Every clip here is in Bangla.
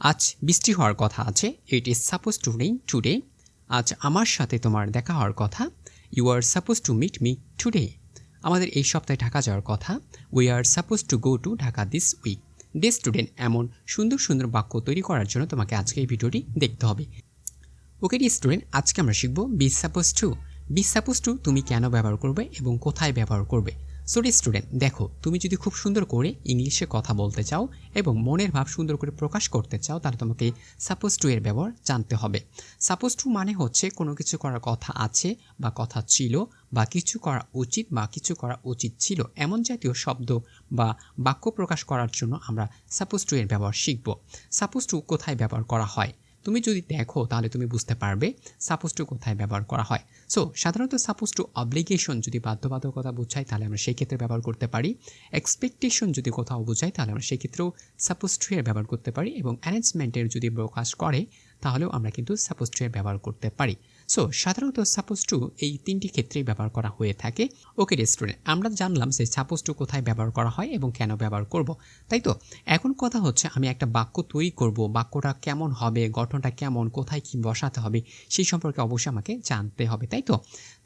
আজ বৃষ্টি হওয়ার কথা আছে। It is suppose to rain today আজ আমার সাথে তোমার দেখা হওয়ার কথা। You are suppose to meet me today আমাদের এই সপ্তাহে ঢাকা যাওয়ার কথা। We are suppose to go to Dhaka this week day student এমন সুন্দর সুন্দর বাক্য তৈরি করার জন্য তোমাকে আজকে এই ভিডিওটি দেখতে হবে। ওকে ডি স্টুডেন্ট আজকে আমরা শিখব be suppose to be suppose to তুমি কেন ব্যবহার করবে এবং কোথায় ব্যবহার করবে? সরি স্টুডেন্ট দেখো, তুমি যদি খুব সুন্দর করে ইংলিশে কথা বলতে চাও এবং মনের ভাব সুন্দর করে প্রকাশ করতে চাও, তাহলে তোমাকে সাপোজ টু এর ব্যবহার জানতে হবে। সাপোজ টু মানে হচ্ছে কোনো কিছু করার কথা আছে বা কথা ছিল বা কিছু করা উচিত বা কিছু করা উচিত ছিল। এমন জাতীয় শব্দ বা বাক্য প্রকাশ করার জন্য আমরা সাপোজ টু এর ব্যবহার শিখব। সাপোজ টু কোথায় ব্যবহার করা হয়? তুমি যদি দেখো, তাহলে তুমি বুঝতে পারবে সাপোজ টু কোথায় ব্যবহার করা হয়। সো সাধারণত সাপোজ টু অব্লিগেশন যদি বাধ্যবাধকতা বোঝায়, তাহলে আমরা সেই ক্ষেত্রে ব্যবহার করতে পারি। এক্সপেকটেশন যদি কোথাও বোঝায়, তাহলে আমরা সেক্ষেত্রেও সাপোজ টু এর ব্যবহার করতে পারি এবং অ্যারেঞ্জমেন্টের যদি প্রকাশ করে, তাহলেও আমরা কিন্তু সাপোজ টু এর ব্যবহার করতে পারি। সো সাধারণত সাপোজ টু এই তিনটি ক্ষেত্রেই ব্যবহার করা হয়ে থাকে। ওকে স্টুডেন্ট আমরা জানলাম যে সাপোজ টু কোথায় ব্যবহার করা হয় এবং কেন ব্যবহার করব। তাই তো? এখন কথা হচ্ছে, আমি একটা বাক্য তৈরি করব, বাক্যটা কেমন হবে, গঠনটা কেমন, কোথায় কি বসাতে হবে, সেই সম্পর্কে অবশ্যই আমাকে জানতে হবে, তাই তো?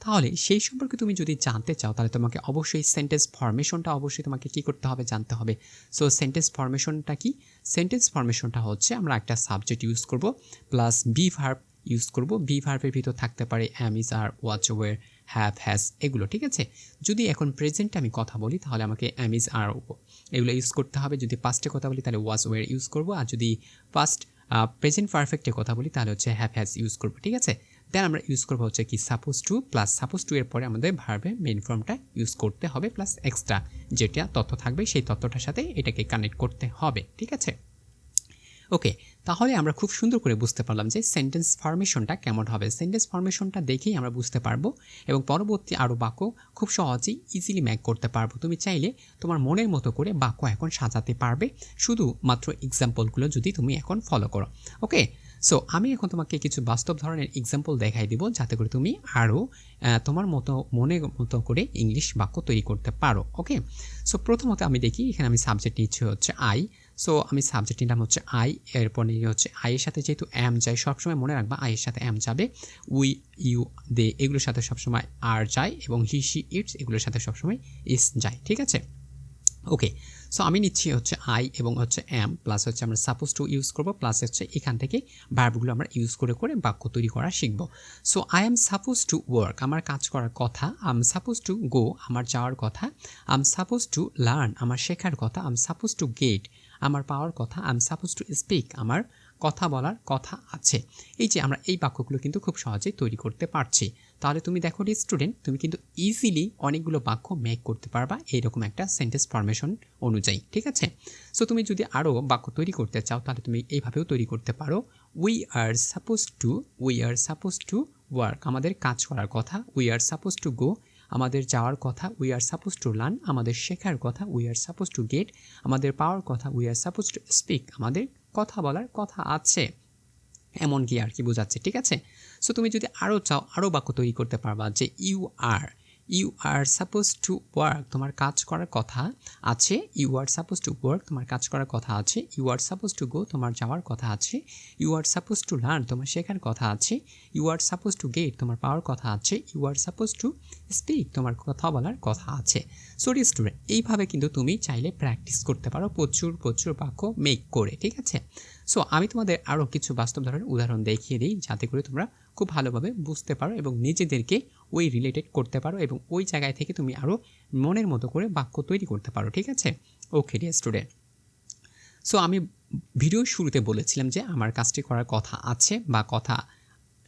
তাহলে সেই সম্পর্কে তুমি যদি জানতে চাও, তাহলে তোমাকে অবশ্যই সেন্টেন্স ফরমেশনটা অবশ্যই তোমাকে কি করতে হবে, জানতে হবে। সো সেন্টেন্স ফরমেশনটা কি? সেন্টেন্স ফরমেশনটা হচ্ছে, আমরা একটা সাবজেক্ট ইউজ করব প্লাস বি ভার্ব ইউজ করব। বি ভার্ভের ভিতর থাকতে পারে am is are was were have has এগুলো, ঠিক আছে? যদি এখন প্রেজেন্টে আমি কথা বলি, তাহলে আমাকে অ্যাম ইজ আর এগুলো ইউজ করতে হবে। যদি পাস্টে কথা বলি, তাহলে ওয়াচ ওয়ার ইউজ করব। আর যদি ফার্স্ট প্রেজেন্ট পারফেক্টে কথা বলি, তাহলে হচ্ছে হ্যাভ হ্যাজ ইউজ করব, ঠিক আছে? দেন আমরা ইউজ করব হচ্ছে কি suppose to plus suppose to এর পরে আমাদের ভার্বে মেন ফর্মটা ইউজ করতে হবে প্লাস এক্সট্রা যেটা তথ্য থাকবে, সেই তথ্যটার সাথে এটাকে কানেক্ট করতে হবে, ঠিক আছে? ওকে, তাহলে আমরা খুব সুন্দর করে বুঝতে পারলাম যে সেন্টেন্স ফরমেশনটা কেমন হবে। সেন্টেন্স ফরমেশনটা দেখেই আমরা বুঝতে পারব এবং পরবর্তী আরও বাক্য খুব সহজেই ইজিলি ম্যাক করতে পারব। তুমি চাইলে তোমার মনের মতো করে বাক্য এখন সাজাতে পারবে। শুধু মাত্র এক্সাম্পলগুলো যদি তুমি এখন ফলো করো। ওকে সো আমি এখন তোমাকে কিছু বাস্তব ধরনের এক্সাম্পল দেখাই দিব যাতে করে তুমি আরও তোমার মতো, মনের মতো করে ইংলিশ বাক্য তৈরি করতে পারো। ওকে সো প্রথমত আমি দেখি, এখানে আমি সাবজেক্ট নিচ্ছি হচ্ছে আই সো আমি সাবজেক্টের নাম হচ্ছে আই এরপর নিয়ে হচ্ছে আইয়ের সাথে যেহেতু এম যায়, সবসময় মনে রাখবা আইয়ের সাথে এম যাবে। উই ইউ দে এগুলোর সাথে সবসময় আর যায় এবং হি সি ইটস এগুলোর সাথে সবসময় ইস যায়, ঠিক আছে? ওকে সো আমি নিচ্ছি হচ্ছে আই এবং হচ্ছে এম প্লাস হচ্ছে আমরা সাপোজ টু ইউজ করব প্লাস হচ্ছে এখান থেকে ভার্বগুলো আমরা ইউজ করে করে বাক্য তৈরি করা শিখব। So I am suppose to work আমার কাজ করার কথা আম সাপোজ টু গো আমার যাওয়ার কথা আম সাপোজ টু লার্ন আমার শেখার কথা আম সাপোজ টু গেট আমার পাওয়ার কথা I am suppose to speak আমার কথা বলার কথা আছে। এই যে আমরা এই বাক্যগুলো কিন্তু খুব সহজেই তৈরি করতে পারছি। তাহলে তুমি দেখো স্টুডেন্ট তুমি কিন্তু ইজিলি অনেকগুলো বাক্য মেক করতে পারবা এইরকম একটা সেন্টেন্স ফরমেশন অনুযায়ী, ঠিক আছে? সো তুমি যদি আরও বাক্য তৈরি করতে চাও, তাহলে তুমি এইভাবেও তৈরি করতে পারো। We are suppose to we are suppose to work আমাদের কাজ করার কথা we are suppose to go আমাদের যাওয়ার কথা we are suppose to learn আমাদের শেখার কথা we are suppose to get আমাদের পাওয়ার কথা we are suppose to speak আমাদের কথা বলার কথা আছে। এমন কি আর কি বোঝাচ্ছে, ঠিক আছে? সো তুমি যদি আরও চাও, আরও বাক্য তৈরি করতে পারবা যে you are you are suppose to work তোমার কাজ করার কথা আছে। You are suppose to work তোমার কাজ করার কথা আছে। You are suppose to go তোমার যাওয়ার কথা আছে। You are suppose to learn তোমার শেখার কথা আছে। You are suppose to get তোমার পাওয়ার কথা আছে। You are suppose to speak তোমার কথা বলার কথা আছে। সরি স্টুডেন্ট এইভাবে কিন্তু তুমি চাইলে প্র্যাকটিস করতে পারো। প্রচুর প্রচুর বাক্য মেক করে। ঠিক আছে? সো আমি তোমাদের আরও কিছু বাস্তব ধরনের উদাহরণ দেখিয়ে দিই। যাতে করে তোমরা খুব ভালোভাবে বুঝতে পারো এবং নিজেদেরকে ওই রিলেটেড করতে পারো এবং ওই জায়গায় থেকে তুমি আরও মনের মতো করে বাক্য তৈরি করতে পারো, ঠিক আছে? ওকে ডিয়ার স্টুডেন্ট সো আমি ভিডিওর শুরুতে বলেছিলাম যে আমার কাজটি করার কথা আছে বা কথা,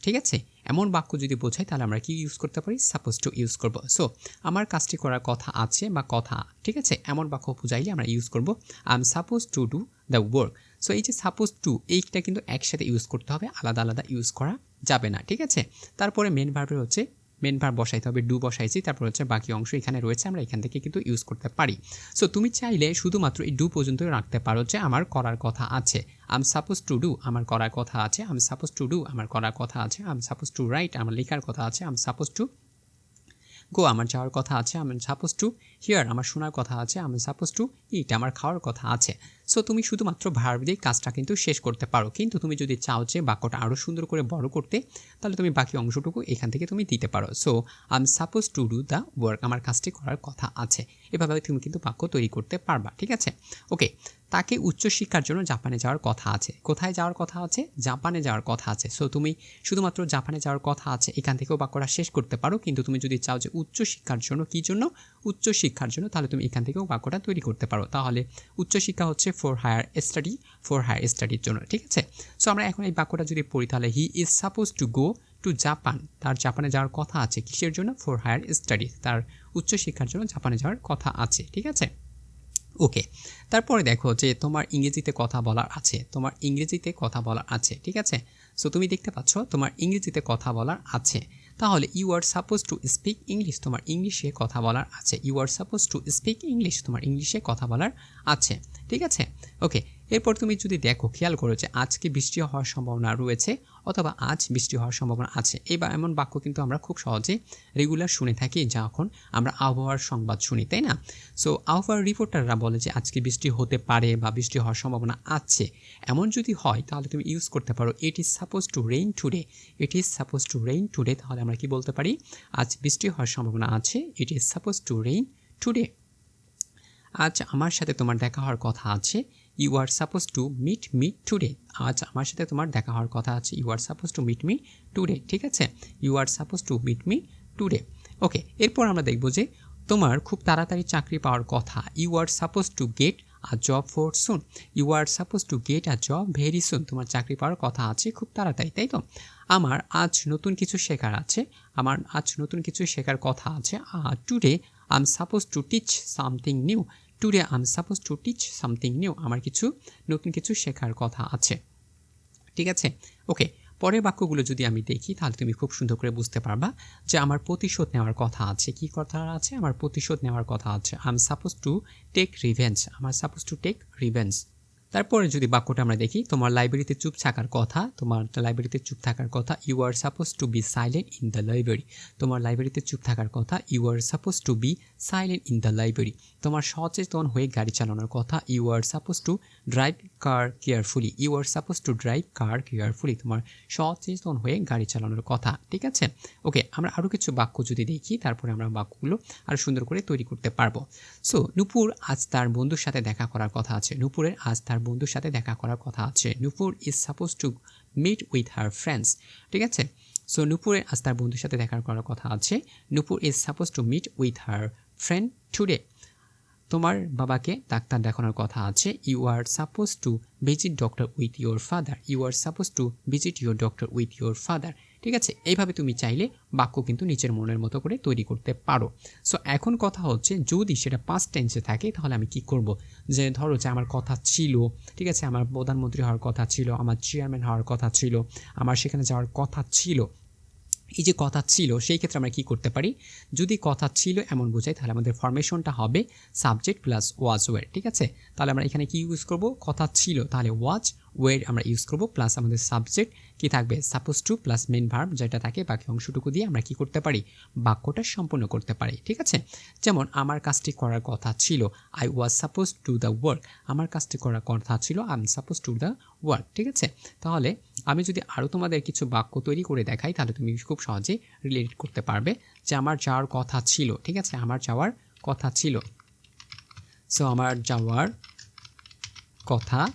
ঠিক আছে? এমন বাক্য যদি বোঝাই তাহলে আমরা কি ইউজ করতে পারি? সাপোজ টু ইউজ করব। সো আমার কাজটি করার কথা আছে বা কথা, ঠিক আছে? এমন বাক্য বোঝাইলে আমরা ইউজ করব। I am suppose to do the work so এই যে সাপোজ টু এইটা কিন্তু একসাথে ইউজ করতে হবে, আলাদা আলাদা ইউজ করা। যাবে না, ঠিক আছে? তারপরে মেন ভার্বের হচ্ছে মেন ভার বসাইতে হবে ডু বসাইছি, তারপর হচ্ছে বাকি অংশ এখানে রয়েছে, আমরা এখান থেকে কিন্তু ইউজ করতে পারি। সো তুমি চাইলে শুধুমাত্র এই ডু পর্যন্ত রাখতে পারো যে আমার করার কথা আছে। আম সাপোজ টু ডু আমার করার কথা আছে। আম সাপোজ টু ডু আমার করার কথা আছে। আম সাপোজ টু রাইট আমার লেখার কথা আছে। আম সাপোজ টু গো আমার যাওয়ার কথা আছে। আমি সাপোজ টু হিয়ার আমার শোনার কথা আছে। আমি সাপোজ টু ইট আমার খাওয়ার কথা আছে। সো তুমি শুধুমাত্র ভার্ব দিয়ে কাজটা কিন্তু শেষ করতে পারো। কিন্তু তুমি যদি চাও যে বাক্যটা আরও সুন্দর করে বড় করতে, তাহলে তুমি বাকি অংশটুকু এখান থেকে তুমি দিতে পারো। So I am suppose to do the work আমার কাজটি করার কথা আছে। এভাবে তুমি কিন্তু বাক্য তৈরি করতে পারবা, ঠিক আছে? ওকে তাকে উচ্চশিক্ষার জন্য জাপানে যাওয়ার কথা আছে। কোথায় যাওয়ার কথা আছে? জাপানে যাওয়ার কথা আছে। সো তুমি শুধুমাত্র জাপানে যাওয়ার কথা আছে। এখান থেকেও বাক্যটা শেষ করতে পারো। কিন্তু তুমি যদি চাও যে উচ্চশিক্ষার জন্য, কী জন্য? উচ্চশিক্ষার জন্য, তাহলে তুমি এখান থেকেও বাক্যটা তৈরি করতে পারো। তাহলে উচ্চশিক্ষা হচ্ছে for higher study for higher স্টাডির জন্য, ঠিক আছে? সো আমরা এখন এই বাক্যটা যদি পড়ি, তাহলে he is suppose to go to Japan তার জাপানে যাওয়ার কথা আছে কিসের জন্য? ফর হায়ার স্টাডি তার উচ্চশিক্ষার জন্য জাপানে যাওয়ার কথা আছে, ঠিক আছে? ওকে তারপরে দেখো যে তোমার ইংরেজিতে কথা বলার আছে, তোমার ইংরেজিতে কথা বলার আছে, ঠিক আছে? সো তুমি দেখতে পাচ্ছ তোমার ইংরেজিতে কথা বলার আছে। তাহলে you are suppose to speak English তোমার ইংলিশে কথা বলার আছে। You are suppose to speak English তোমার ইংলিশে কথা বলার আছে। ঠিক আছে? ওকে এরপর তুমি যদি দেখো, খেয়াল করো যে আজকে বৃষ্টি হওয়ার সম্ভাবনা রয়েছে। অথবা আজ বৃষ্টি হওয়ার সম্ভাবনা আছে। এই বা এমন বাক্য কিন্তু আমরা খুব সহজে রেগুলার শুনে থাকি যখন আমরা আবহাওয়ার সংবাদ শুনি, তাই না? সো আবহাওয়ার রিপোর্টাররা বলে যে আজকে বৃষ্টি হতে পারে বা বৃষ্টি হওয়ার সম্ভাবনা আছে। এমন যদি হয়, তাহলে তুমি ইউজ করতে পারো। It is suppose to rain today it is suppose to rain today তাহলে আমরা কি বলতে পারি? আজ বৃষ্টি হওয়ার সম্ভাবনা আছে। It is suppose to rain today আজ আমার সাথে তোমার দেখা হওয়ার কথা আছে। You are suppose to meet me today আজ আমার সাথে তোমার দেখা হওয়ার কথা আছে। You are suppose to meet me today ঠিক আছে? You are suppose to meet me today okay এরপর আমরা দেখব যে তোমার খুব তাড়াতাড়ি চাকরি পাওয়ার কথা। You are suppose to get a job for soon you are suppose to get a job very soon তোমার চাকরি পাওয়ার কথা আছে খুব তাড়াতাড়ি, তাই তো? আমার আজ নতুন কিছু শেখার আছে। আমার আজ নতুন কিছু শেখার কথা আছে। Today I am suppose to teach something new today I am suppose to teach something new আমার কিছু নতুন কিছু শেখার কথা আছে। ঠিক আছে? ওকে পরের বাক্যগুলো যদি আমি দেখি, তাহলে তুমি খুব সুন্দর করে বুঝতে পারবা যে আমার প্রতিশোধ নেওয়ার কথা আছে। কি কথা আছে? আমার প্রতিশোধ নেওয়ার কথা আছে। I am suppose to take revenge আমার সাপোজ টু টেক রিভেঞ্জ তারপরে যদি বাক্যটা আমরা দেখি, তোমার লাইব্রেরিতে চুপ থাকার কথা, তোমার লাইব্রেরিতে চুপ থাকার কথা you are suppose to be silent in the library তোমার লাইব্রেরিতে চুপ থাকার কথা you are suppose to be silent in the library তোমার সচেতন হয়ে গাড়ি চালানোর কথা you are suppose to drive car carefully you are suppose to drive car carefully তোমার সচেতন হয়ে গাড়ি চালানোর কথা, ঠিক আছে? ওকে আমরা আরও কিছু বাক্য যদি দেখি, তারপরে আমরা বাক্যগুলো আরও সুন্দর করে তৈরি করতে পারব। সো নুপুর আজ তার বন্ধুর সাথে দেখা করার কথা আছে। নুপুরের আজ তার বন্ধুর সাথে দেখা করার কথা আছে। Nupur is suppose to meet with her friends ঠিক আছে? সো নুপুরের আজ তার বন্ধুর সাথে দেখা করার কথা আছে। Nupur is suppose to meet with her friend today তোমার বাবাকে ডাক্তার দেখানোর কথা আছে। You are suppose to visit doctor with your father you are suppose to visit your doctor with your father ঠিক আছে? এইভাবে তুমি চাইলে বাক্য কিন্তু নিচের মনের মতো করে তৈরি করতে পারো। সো এখন কথা হচ্ছে যদি সেটা পাঁচ টেন্সে থাকে, তাহলে আমি কি করব? যে ধরো যে আমার কথা ছিল, ঠিক আছে? আমার প্রধানমন্ত্রী হওয়ার কথা ছিল, আমার চেয়ারম্যান হওয়ার কথা ছিল, আমার সেখানে যাওয়ার কথা ছিল। এই যে কথা ছিল, সেই ক্ষেত্রে আমরা কি করতে পারি? যদি কথা ছিল এমন বোঝাই, তাহলে আমাদের ফরমেশনটা হবে সাবজেক্ট প্লাস ওয়াজ ওয়ের ঠিক আছে? তাহলে আমরা এখানে কি ইউজ করব? কথা ছিল, তাহলে ওয়াজ ওয়ের আমরা ইউজ করব প্লাস আমাদের সাবজেক্ট কি থাকবে? Suppose to plus main verb যেটা থাকে, বাকি অংশটুকু দিয়ে আমরা কি করতে পারি? বাক্যটা সম্পূর্ণ করতে পারি, ঠিক আছে? যেমন, আমার কাজটি করার কথা ছিল I was suppose to the work আমার কাজটি করার কথা ছিল I am suppose to the work ঠিক আছে? তাহলে, আমি যদি আরও তোমাদের কিছু বাক্য তৈরি করে দেখাই, তাহলে তুমি খুব সহজে রিলেট করতে পারবে যে আমার যাওয়ার কথা ছিল, ঠিক আছে? আমার যাওয়ার কথা ছিল। সো আমার যাওয়ার কথা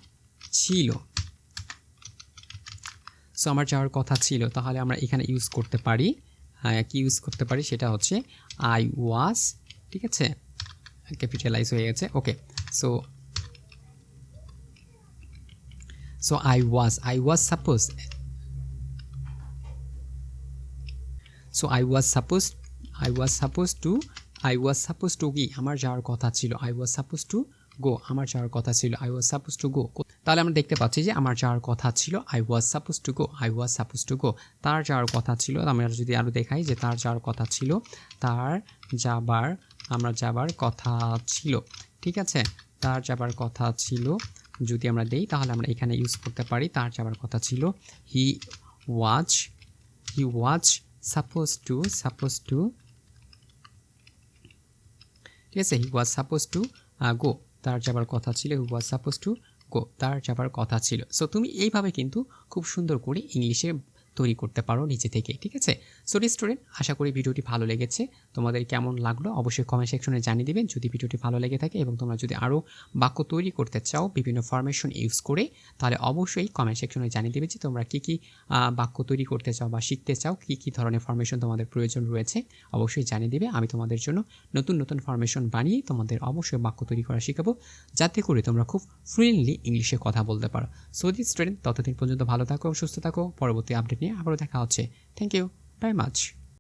ছিল। সো আমার যাওয়ার কথা ছিল, তাহলে আমরা এখানে ইউজ করতে পারি। কি ইউজ করতে পারি? সেটা হচ্ছে আই ওয়াজ ঠিক আছে? ক্যাপিটালাইজ হয়ে গেছে okay so so I was I was suppose so I was suppose I was suppose to I was suppose to কি? আমার যাওয়ার কথা ছিল I was suppose to go, আমার যাওয়ার কথা ছিল I was suppose to go তাহলে আমরা দেখতে পাচ্ছি যে আমার যাওয়ার কথা ছিল I was suppose to go I was suppose to go তার যাওয়ার কথা ছিল, আমরা যদি আরও দেখাই যে তার যাওয়ার কথা ছিল, তার যাবার, আমরা যাবার কথা ছিল, ঠিক আছে? তার যাবার কথা ছিল, যদি আমরা দেই, তাহলে আমরা এখানে ইউজ করতে পারি, তার যাবার কথা ছিল he was he was suppose to suppose to ঠিক আছে? হি ওয়াজ সাপোজ টু গো তার যাবার কথা ছিল হু ওয়াজ সাপোজ টু গো তার যাবার কথা ছিল। সো তুমি এইভাবে কিন্তু খুব সুন্দর করে ইংলিশে তৈরি করতে পারো নিজে থেকে, ঠিক আছে? সো স্টুডেন্ট আশা করি ভিডিওটি ভালো লেগেছে। তোমাদের কেমন লাগল অবশ্যই কমেন্ট সেকশনে জানিয়ে দিবেন। যদি ভিডিওটি ভালো লেগে থাকে এবং তোমরা যদি আরও বাক্য তৈরি করতে চাও, বিভিন্ন ফরমেশন ইউজ করে, তাহলে অবশ্যই কমেন্ট সেকশনে জানিয়ে দেবে যে তোমরা কী কী বাক্য তৈরি করতে চাও বা শিখতে চাও, কী কী ধরনের ফরমেশন তোমাদের প্রয়োজন রয়েছে, অবশ্যই জানিয়ে দিবে। আমি তোমাদের জন্য নতুন নতুন ফরমেশন বানিয়ে তোমাদের অবশ্যই বাক্য তৈরি করা শেখাবো, যাতে করে তোমরা খুব ফ্লুয়েন্টলি ইংলিশে কথা বলতে পারো। সো দি স্টুডেন্ট ততদিন পর্যন্ত ভালো থাকো, সুস্থ থাকো। পরবর্তী আপডেট নিয়ে আবারও দেখা হচ্ছে। Thank you very much